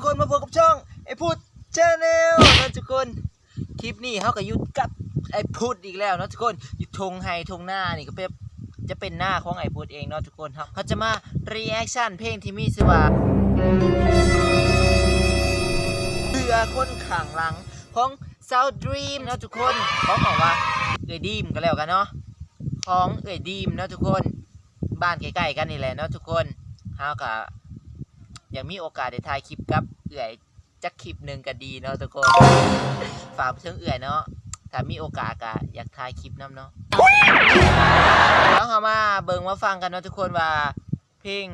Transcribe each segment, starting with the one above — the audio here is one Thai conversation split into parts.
ทุกคนมาพบกับช่องไอพูดชาแนลนะทุกคนคลิปนี้เขาก็ยุดกับไอพูดอีกแล้วนะทุกคนอยู่ทงไฮทงหน้านี่ก็เป็นจะเป็นหน้าของไอพูดเองเนาะทุกคนครับเขาจะมารีแอคชั่นเพลงที่มีชื่อว่าเรือคนขังหลังของ South Dream นะทุกคนเขาบอกว่าเอ่ยดีมก็แล้วกันเนาะของเอ่ยดีมนะทุกคนบ้านใกล้ๆกันนี่แหละเนาะทุกคนเขาก็ ยังมีโอกาสได้ถ่ายคลิปกับเอื่อยจักคลิปหนึ่งก็ดีเนาะทุกคนฝากไปถึงเอื่อยเนาะถ้ามีโอกาสก็อยากถ่ายคลิปนํเนาะแล้วเรามาเบิ่งมาฟังกันเนาะทุกคนว่า เพลง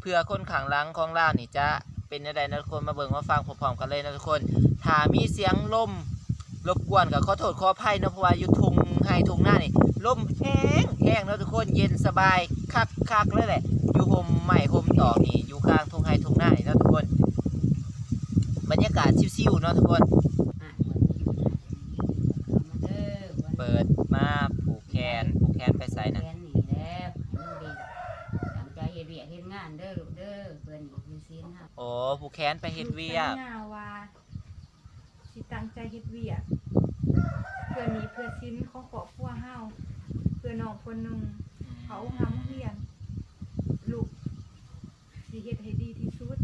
เพื่อคนขังหลังของเรานี่จะเป็นยังไงนะทุกคนมาเบิ่งมาฟังพร้อมๆกันเลยนะทุกคนถ้ามีเสียงลมรบกวนก็ขอโทษขออภัยเนาะเพราะว่าอยู่ทุ่งไฮทุ่งหน้านี่ลมแห้งแห้งเนาะทุกคนเย็นสบายคักคักๆเลยแหละอยู่โฮมใหม่โฮมต่อนี่อยู่ก งทุ่งไฮทุ่งหน้านี่เนาะทุกคน บรรยากาศชิวๆเนาะทุกคนอะมาเด้อวันเปิดมาผูกแขนผูกแขนไปใส่นะแกนนี่แล้วมันดีตั้งใจเฮ็ดเวียกเฮ็ดงานเด้อลูกเด้อเพิ่นมีศีลห้าโอ้ผูกแขนไปเฮ็ดเวียกลูสัญญาว่าสิตั้งใจเฮ็ดเวียกเพื่อหนี้เพื่อชิ้นของครอบครัวเฮาเพื่อน้องคนหนึงเขาหำเฮียนลูกสิเฮ็ดให้ดีที่สุด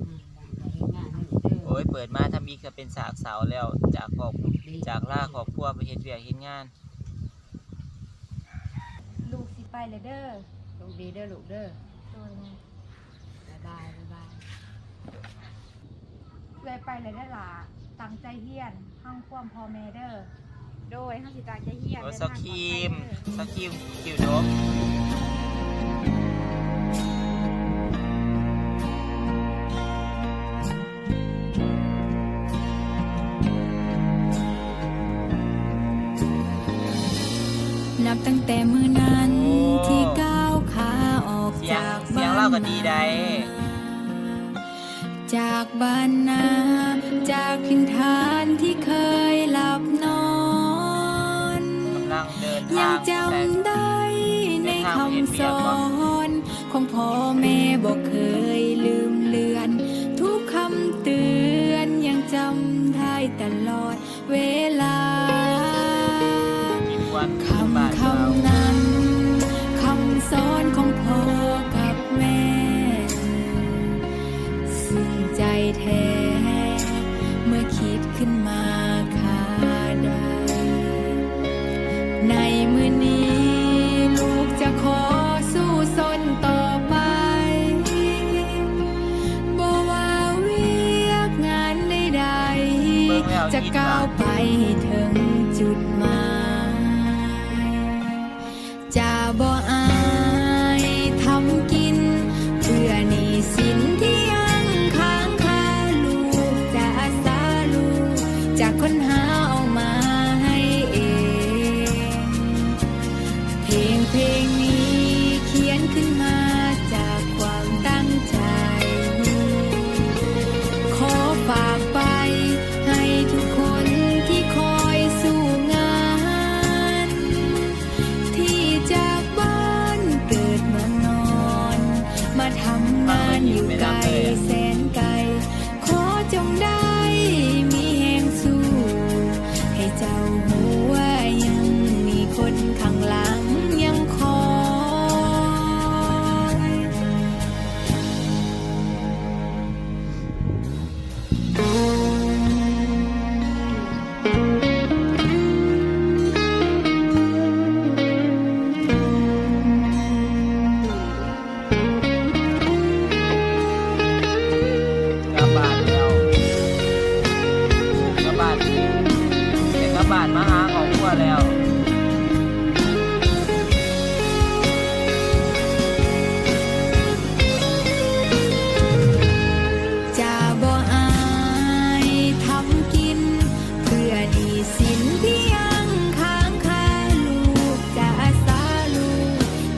อืมตั้งใจเฮ็ดงานเด้อลูก เด้อโอ้ยเปิดมาทำอีกก็เป็นสากเสาแล้วจากครอบดีจากล่าครอบครัวไปเฮ็ดเวียกเฮ็ดงาน ลูกสิไปเลยเด้อลูกดีเด้อลูกเด้อโดยบ๊ายบายบ๊ายบายเลยไปเลยได้อล่ะตั้งใจเฮียนห้างความพ่อแม่เด้อโดยเฮาสิตั้งใจเฮียนโอ้เดินสทางปลอดครีภัยมเด้อสครีมคิวโดม บตั้งแต่มือนั้นที่ก้าวขาออกเสียงจากเสียบ้างนเล่าก็ดีได้ จากบ้านนาจากถิ่นฐานที่เคยหลับนอน กำลังเดินยัทางงจำได้ในคำสอนของพ่อแม่บอกเคยลืมเลือน ทุกคำเตือนยังจำได้ตลอดเวลา ขึ้นมาคาใด ในมือนี้ลูกจะขอสู้สนต่อไปบ่ว่าเวียกงานใดๆจะก้าวไปถึง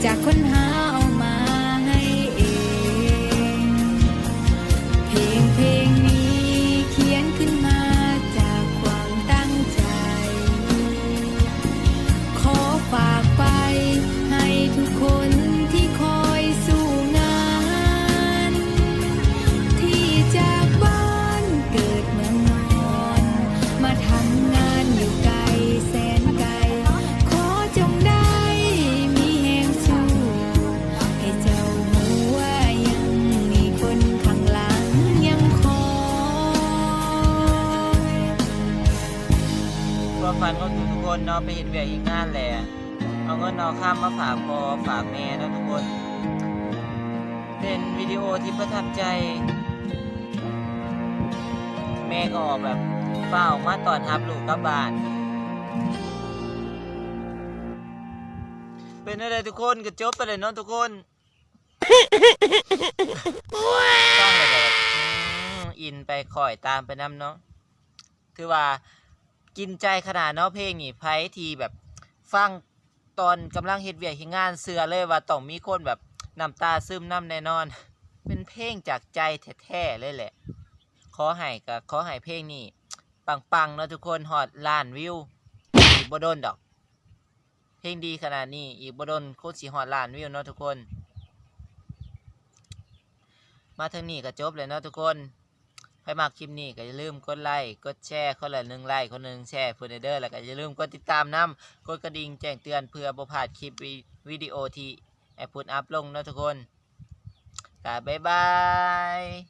จากคนหาะไปเห็นเวียกเฮ็ดงานแหละเอาเงินเอาข้ามมาฝากพ่อฝากแม่เนาะทุกคน เป็นวิดีโอที่ประทับใจ แม่ก็ออกแบบเฝ้ามาตอนรับลูกกลับบ้าน เป็นอะไรทุกคนก็จบไปเลยเนาะทุกคนต้องเลยแบบอืมอินไปคอยตามไปน้ำเนาะคือว่า กินใจขนาดเนาะเพลงนี่ไพ่ทีแบบฟังตอนกำลังเฮ็ดเวียกเฮ็ดงานเสือเลยว่าต้องมีคนแบบน้ำตาซึมน้ำแน่นอน เป็นเพลงจากใจแท้ๆเลยแหละ ขอให้กับขอให้เพลงนี้ปังๆเนาะทุกคนฮอดล้านวิวอีกบ่โดนดอก เพลงดีขนาดนี้อีกบ่โดนโคตรสิฮอดล้านวิวเนาะทุกคน มาทางนี้ก็จบเลยเนาะทุกคน ใครมากคลิปนี้ก็อย่าลืมกดไลค์กดแชร์คนละหนึ่งไลค์คนหนึ่งแชร์เพื่อนเด้อแล้วก็อย่าลืมกดติดตามน้ำกดกระดิ่งแจ้งเตือนเพื่อบ่พลาดคลิปวิวิดีโอที่แอปพุดอัพลงนะทุกคนก็บ๊ายบาย